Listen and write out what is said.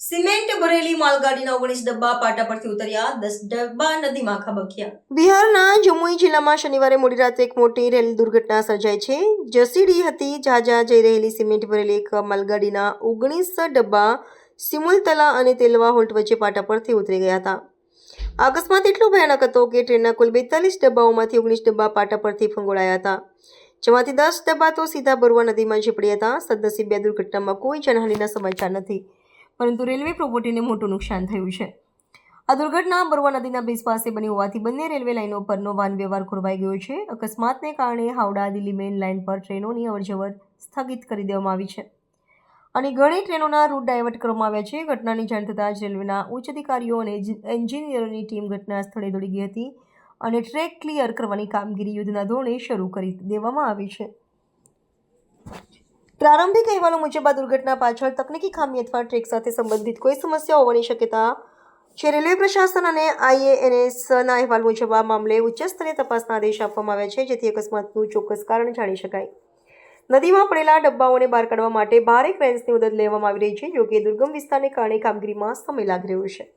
Cement ભરેલી માલગાડીના ઓગણીસ ડબ્બા પાટા પરથી ઉતર્યા, દસ ડબ્બા નદીમાં ખાબક્યા. બિહારના જમુઈ જિલ્લામાં શનિવારે મોડી રાતે એક મોટી રેલ દુર્ઘટના સર્જાઈ છે. જસીડી હતી જાજા જઈ રહેલી સિમેન્ટ ભરેલી એક માલગાડીના ઓગણીસ ડબ્બા સિમુલતલા અને તેલવા હોલ્ટ વચ્ચે પાટા પરથી ઉતરી ગયા હતા. અકસ્માત એટલો ભયાનક હતો કે ટ્રેનના કુલ બેતાલીસ ડબ્બાઓમાંથી ઓગણીસ ડબ્બા પાટા પરથી ફંગોળાયા હતા. જેમાંથી દસ ડબ્બા તો સીધા બરવા નદીમાં ઝીપડ્યા હતા. સદનસીબે દુર્ઘટનામાં કોઈ જાનહાનિના સમાચાર નથી. પરંતુ રેલવે પ્રોપર્ટીને મોટું નુકસાન થયું છે. આ દુર્ઘટના બરવા નદીના બ્રિજ પાસે બની હોવાથી બંને રેલવે લાઇનો પરનો વાહન વ્યવહાર ખોરવાઈ ગયો છે. અકસ્માતને કારણે હાવડા, દિલ્હી મેઇન લાઇન પર ટ્રેનોની અવરજવર સ્થગિત કરી દેવામાં આવી છે. અને ઘણી ટ્રેનોના રૂટ ડાયવર્ટ કરવામાં આવ્યા છે. ઘટનાની જાણ થતાં જ રેલવેના ઉચ્ચ અધિકારીઓ અને એન્જિનિયરોની ટીમ ઘટના સ્થળે દોડી ગઈ હતી. અને ટ્રેક ક્લિયર કરવાની કામગીરી યુદ્ધના ધોરણે શરૂ કરી દેવામાં આવી છે. પ્રારંભિક અહેવાલો મુજબ આ દુર્ઘટના પાછળ તકનીકી ખામી અથવા ટ્રેક સાથે સંબંધિત કોઈ સમસ્યા હોવાની શક્યતા છે. રેલવે પ્રશાસન અને આઈએએનએસના અહેવાલ મુજબ આ મામલે ઉચ્ચ સ્તરીય તપાસના આદેશ આપવામાં આવ્યા છે, જેથી અકસ્માતનું ચોક્કસ કારણ જાણી શકાય. નદીમાં પડેલા ડબ્બાઓને બહાર કાઢવા માટે ભારે ક્રેન્સની મદદ લેવામાં આવી રહી છે, જોકે દુર્ગમ વિસ્તારને કારણે કામગીરીમાં સમય લાગી રહ્યો છે.